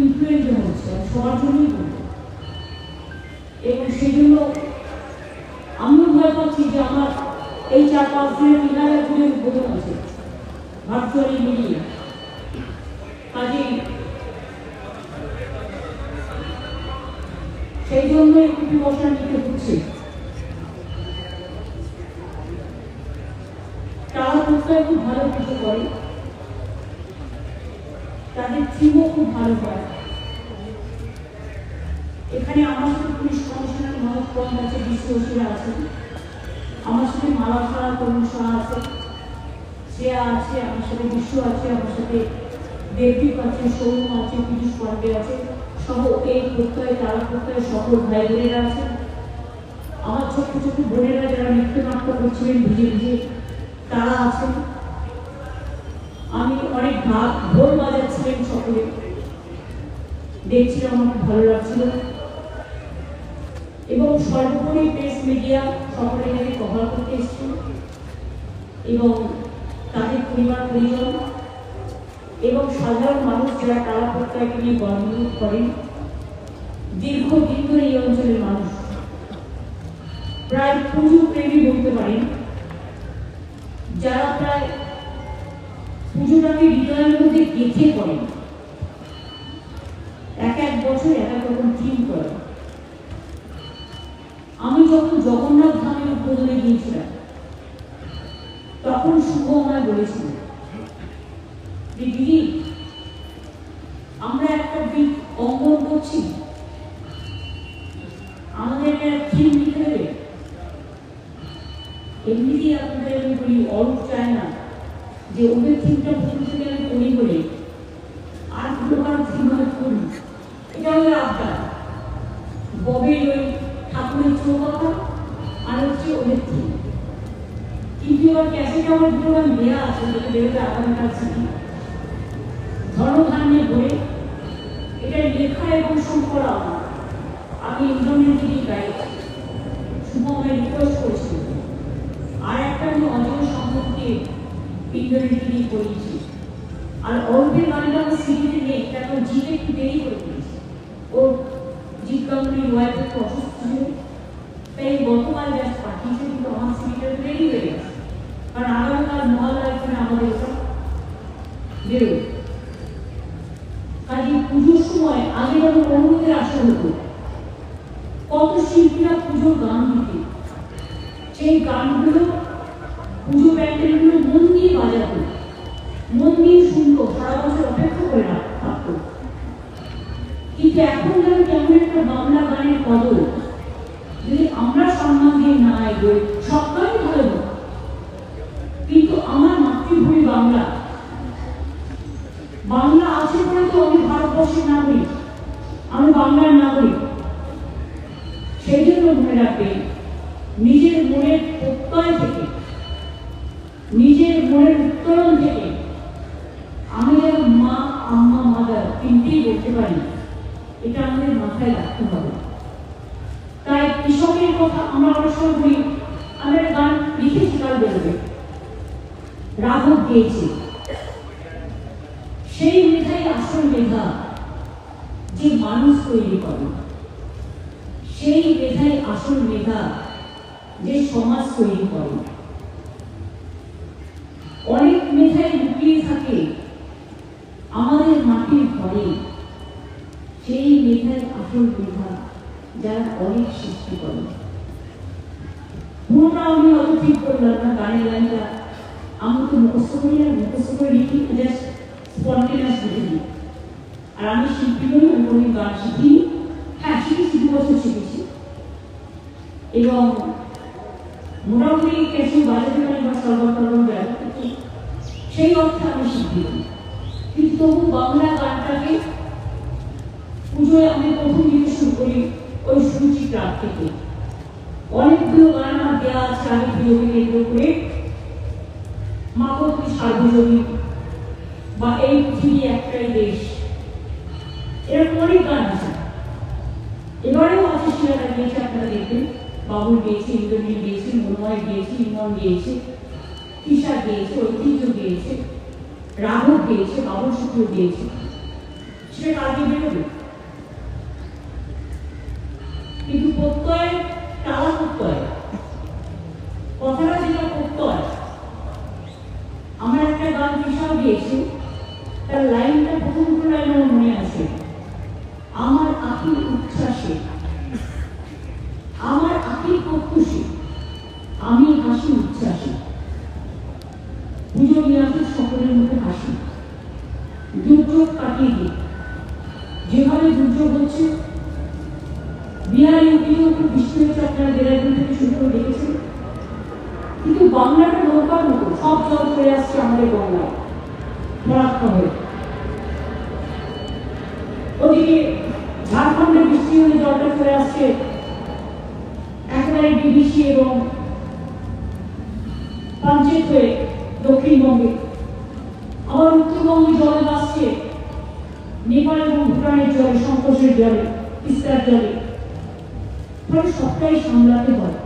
Influenza হচ্ছে সবার জন্যই এবং সেই জন্য আমিও ভয় পাচ্ছি যে আমার এই চার পাঁচ দিনের তিন হাজার উদ্বোধন আছে ভার্চুয়ালি মিলিয়ে। কাজেই সেই জন্য একটু প্রিকশন নিতে হচ্ছে। তারা প্রত্যয় খুব ভালো কিছু করে। থিমও খুব ভালো হয় এখানে আমার সাথে পুলিশ কমিশনার মনোজ পন্ড আছে বিশ্বসীরা আছেন আমার সাথে মালা সাহা তরুণ সাহা আছে। শ্রেয়া আছে, আমার সাথে বিশ্ব আছে, আমার সাথে দেবদীপ আছে সৌম আছে, পীযুষ পান্ডে আছে। সহ এই প্রত্যয়, তারা প্রত্যয়, সকল ভাই বোনেরা আছেন আমার ছোট্ট ছোট্ট বোনেরা যারা নৃত্যনাট্য করছিলেন ভিজে ভিজে তারা আছেন। আমি অনেক ভাগ ঢোল বাজাচ্ছিলেন সকলে। দেখছিলাম আমার ভালো লাগছিল। এবং সর্বোপরি প্রেস মিডিয়া সকলে এখানে কভার করতে এসেছিল। এবং তাদের পরিবার, পরিজন এবং সাধারণ মানুষ যারা তারা প্রত্যয়কে নিয়ে গর্ববোধ করেন। দীর্ঘদিন ধরে এই অঞ্চলের মানুষ। প্রায় পুজো প্রেমী বলতে পারেন। যারা প্রায় পুজোটাকে হৃদয়ের মধ্যে গেঁথে করেন এক এক বছর এক এক রকম থিম করে। আমি যখন জগন্নাথ ধামের উদ্বোধনে গিয়েছিলাম, তখন শুভ আমায় বলেছিল দিদি, আমরা একটা দিক অঙ্কন করছি। আমাদের একটা থিম নিতে হবে এমনিতেই আপনাদের আমি বলি, অরূপ চায় না। যে ওদের প্রথম থেকে আমি করি বলে আর কারও থিম করি। এটা ওদের আবদার। ওই ঠাকুরের আর হচ্ছে ওদের থিম কিন্তু এবার ক্যাসেটে আমার গান দেওয়া আছে যেটা বেরোতে আগামীকাল ছিল ধর্মধান্যে বই এটা লেখা এবং সম্পরা আমি ইন্দ্রনীল থেকে গাই শুভ রিকোয়েস্ট করেছিল। আর একটা আমি অজয় সম্পর্কে ইন্দ্রনীল থেকে করিয়েছি আর অল্পের গানটা আমার সিডিতে নেই, তারপর জিতে একটু দেরি করে দিয়েছি। ওর জিৎ গাঙ্গুলির ওয়াইফ একটু অসুস্থ ছিল তাই গতকাল জাস্ট পাঠিয়েছে, কিন্তু আমার সিডিটা দেরি হয়ে গেছে। কারণ আগামীকাল মহালয়া এখানে আমাদের ওটা বেরোবে। কাজে পুজোর সময় আগে যেমন অনুমতির আসা হতো। কত শিল্পীরা পুজোর গান দিতে সেই গানগুলো পুজো প্যান্ডেলগুলো মন দিয়ে বাজাতো মন দিয়ে শুনতো সারা বছর অপেক্ষা করে থাকতো কিন্তু এখন যেন কেমন একটা বাংলা গানের কদর। যদি আমরা সম্মান দিয়ে না এগোই, সবটাই ভালো। কিন্তু আমার মাতৃভূমি বাংলা। বাংলা আছে বলে তো আমি ভারতবর্ষের নাগরিক। আমি বাংলার নাগরিক। সেই জন্য মনে রাখবে নিজের মনের প্রত্যয় থেকে নিজের মনের উত্তরণ থেকে আমি যেন মা আম্মা মাদার তিনটেই বলতে পারি এটা আমাদের মাথায় রাখতে হবে তাই কৃষকের কথা আমরা অনেক সময় বলি আমরা একটা গান লিখেছি কাল বেরোবে রাঘব গেয়েছি সেই মেধাই আসল মেধা যে মানুষ তৈরি করে, সেই মেধাই আসল মেধা যে সমাজ তৈরি করে। অনেক মেধাই লুকিয়ে থাকে আমাদের মাটির ঘরে, সেই মেধাই আসল মেধা যারা অনেক সৃষ্টি করে। পুরোটা আমি অত ঠিক করলাম না গানের লাইনটা আমি তো মুখস্থ করি আর মুখস্থ করে লিখি জাস্ট লিখে। দিই আর আমি শিল্পী বলে আমি কোনো গান শিখিনি হ্যাঁ শিখেছি, দু বছর শিখেছি। এবং মোটামুটি কিছু বাজাতে পারি বা সরবর টরবর সেই অর্থে আমি শিখি কিন্তু তবু বাংলা গানটাকে পুজোয় আমি প্রথম দিকে শুরু করি ওই ক্লাব থেকে। অনেকগুলো গান আমার দেওয়া আছে আমি প্রিয়কে কেন্দ্র করে। মাকতি সার্বজনীন বা এই পৃথিবী একটাই দেশ। এরকম অনেক গান আছে। এবারেও আছে শিলাটা গিয়েছে আপনারা দেখবেন। বাবুল গিয়েছে, ইন্দ্রনীল গিয়েছে, মনোময় গিয়েছে, ইমন গিয়েছে ঈশা গিয়েছে, ঐতিহ্য গিয়েছে, রাঘব গিয়েছে, বাবুল শুক্র গিয়েছে। সেটা কালকে বেরোবে? কিন্তু প্রত্যয় কথাটা যেটা প্রত্যয় আমার একটা গান বিশাল গিয়েছে তার লাইনটা প্রথম লাইন আমার মনে আছে। আমার আখির উচ্ছ্বাসে। আমার আখির প্রত্যুষে। আমি হাসি উচ্ছ্বাসে। পুজো নিরাপদ সকলের মুখে হাসি। দুর্যোগ কাটিয়ে দিই। যেভাবে দুর্যোগ হচ্ছে বিহারি একটু বৃষ্টি হচ্ছে আপনারা থেকে শুরু করে দেখেছেন। বাংলাটা নৌকার মতো সব জল চলে আসছে আমাদের গঙ্গায়। ফরাক্কা হয়ে। ওদিকে ঝাড়খণ্ডে বৃষ্টি হলে জলটা চলে আসছে একেবারে ডিবিসি এবং পাঞ্চেত হয়ে দক্ষিণবঙ্গে। আবার উত্তরবঙ্গে জলে আসছে নেপাল এবং ভুটানের জলে সংকোচের জলে, তিস্তার জলে। ফলে সবটাই সামলাতে হয়।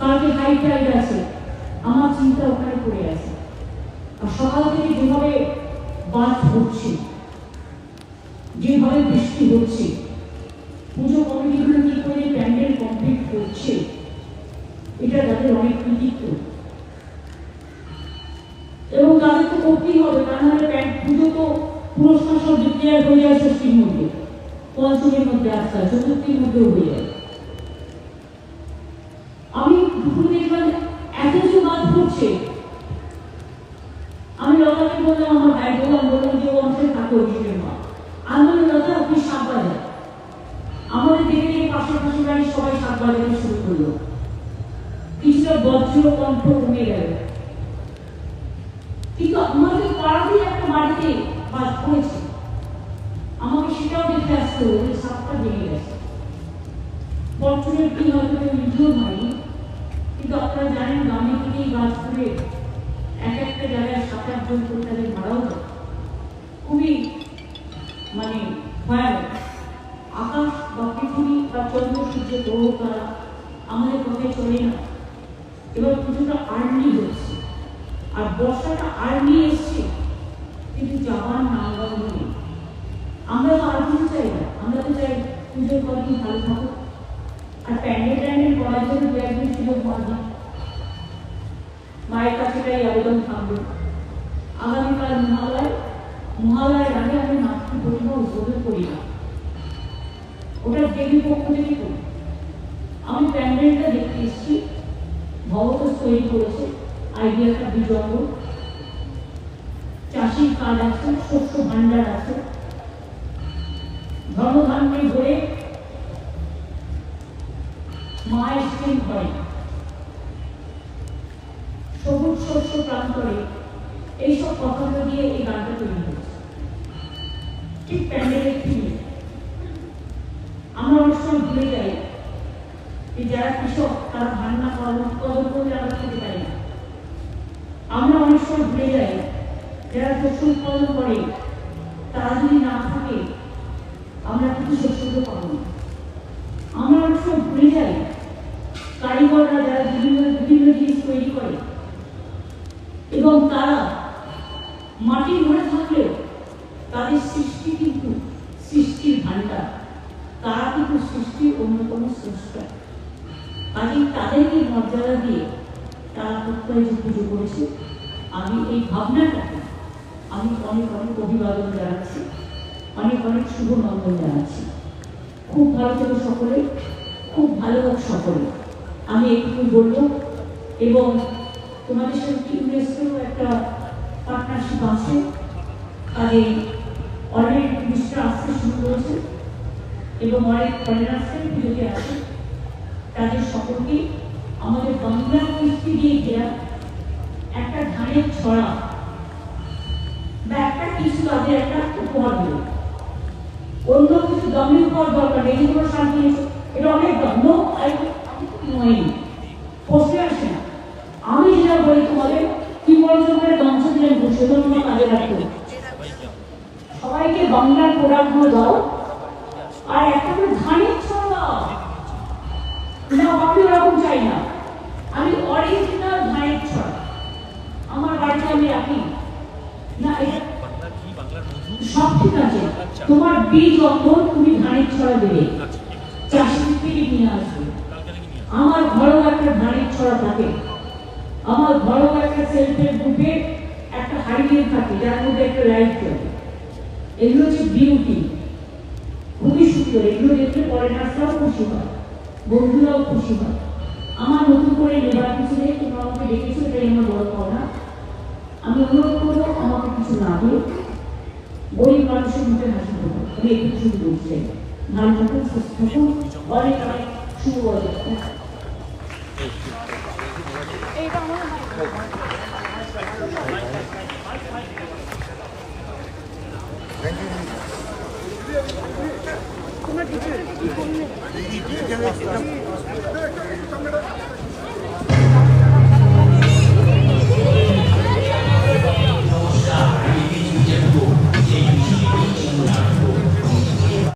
কালকে হাই আছে, আমার চিন্তা ওখানে পড়ে আছে। আর সকাল থেকে যেভাবে বাদ হচ্ছে, যেভাবে বৃষ্টি হচ্ছে, পুজো কমিটিগুলো কি করে প্যান্ডেল কমপ্লিট করছে, এটা তাদের অনেক কৃতিত্ব। এবং তাদের তো করতেই হবে তা নাহলে পুজো তো পুরস্কার সব ডিক্লেয়ার হয়ে যায় ষষ্ঠীর মধ্যে, পঞ্চমীর মধ্যে হয় চতুর্থীর মধ্যেও হয়ে যায়। 0.2 মেলের কিন্তু আমাকে তারা দিয়ে একটা বাড়িতে বাস করেছে আমাকে সেটাও দেখতে আসতে হবে সাপটা ভেঙে গেছে ফর্চুনেটলি হয়তো কেউ ইনজিওর হয়নি কিন্তু আপনারা জানেন গ্রামে থেকেই বাস করে এক একটা জায়গায় সাত আটজন করে তাদের মারাও যায় খুবই মানে ভয়ানক আকাশ বা পৃথিবী বা চন্দ্র সূর্য গ্রহ তারা আর্লি হচ্ছে আর বর্ষাটা আর্লি এসছে, কিন্তু যাওয়ার নাম গন্ধ নেই। আমরা তো আর কিছু চাই না। আমরা তো চাই পুজোর কদিন ভালো থাকুক। আর প্যান্ডেল ট্যান্ডেল করার জন্য দু একদিন সুযোগ পাওয়া মায়ের কাছে তাই আবেদন থাকবে। আগামীকাল মহালয়। মহালয়ের আগে আমি মাতৃ প্রতিমা উদ্বোধন করি না। ওটা দেবী পক্ষ থেকে করি। আমি প্যান্ডেলটা দেখতে এসেছি। ভগত তৈরি করেছে। আইডিয়াটা বিজঙ্গ চাষির কাজ আছে শস্য ভাণ্ডার আছে। ধর্মধান্যে মায়ের স্ত্রী ঘরে। সবুজ শস্য প্রান্তরে এইসব কথাগুলো দিয়ে এই গানটা তৈরি হয়েছে। ঠিক প্যান্ডেলের থিমে আমরা অনেক সময় ভুলে যাই যারা কৃষক, তারা ধান না উৎপাদন করলে আমরা খেতে পারি না। আমরা অনেক সময় ভুলে যাই, যারা শস্য উৎপাদন করে, তারা যদি না থাকে আমরা কিন্তু শস্য পাবো না আমরা অনেক সময় ভুলে যাই কারিগররা যারা বিভিন্ন বিভিন্ন জিনিস তৈরি করে এবং তারা মাটির ঘরে থাকলেও তাদের সৃষ্টি কিন্তু সৃষ্টির ভাণ্ডার তারা কিন্তু সৃষ্টির অন্যতম স্রষ্টা কাজেই তাদেরকে মর্যাদা দিয়ে তারা প্রত্যয় যে পুজো করেছে। আমি এই ভাবনাটাকে আমি অনেক অনেক অভিবাদন জানাচ্ছি, অনেক অনেক শুভ নন্দন জানাচ্ছি। খুব ভালো থেকো সকলে, খুব ভালো হোক সকলে। আমি একটু বলব, এবং তোমাদের সাথে ইউনেস্কোর একটা পার্টনারশিপ আছে তাদের অনেক জিনিসটা আসতে শুরু করেছে, এবং অনেক ফরেনার্সের পুজোতে আছে। তাদের সকলকে আমাদের বাংলা কৃষ্টি দিয়ে ঘেরা একটা ধানের ছড়া বা একটা কিছু তাদের একটা উপহার দেবো অন্য কিছু দামি উপহার দরকার এই কোনো শান্তি এটা অনেক দাম। নো আই নয় পোস্টে আসে না। আমি যেটা বলি তোমাদের কি বলছো করে গামছা দিলেন তোমার কাজে লাগতো সবাইকে বাংলার প্রোডাক্টগুলো দাও। আর একটা করে ধানের ছড়া দাও না আমি ওরকম চাই না আমি অরিজিনাল ধানের ছড়া আমার বাড়িতে আমি রাখি না এটা বাংলা কি বাংলার মধু সব ঠিক আছে তোমার বীজ অঙ্গন তুমি ধানের ছড়া দেবে। আচ্ছা। চাষির থেকে নিয়ে আসবে। থেকে। আমার ঘরেও একটা ধানের ছড়া থাকে। আমার ঘরেও একটা সেলফের গ্রুপে একটা হাইলিয়ে থাকে যার মধ্যে একটা লাইট চলে এগুলো হচ্ছে বিউটি খুবই সুন্দর। এগুলো দেখলে পরেনার্সরাও খুশি হয়। বন্ধুরাও খুশি হয়। আমার নতুন করে নেবার কিছু নেই তোমরা আমাকে ডেকেছো এটাই আমার বড় পাওনা। আমি অনুরোধ করব আমাকে কিছু না দিয়ে গরিব মানুষের মুখে হাসি দেবো আমি একটু শুধু বলছি ভালো থাকুন সুস্থ থাকুন অনেক অনেক শুভ তোমরা ডিটেলসে কি করলে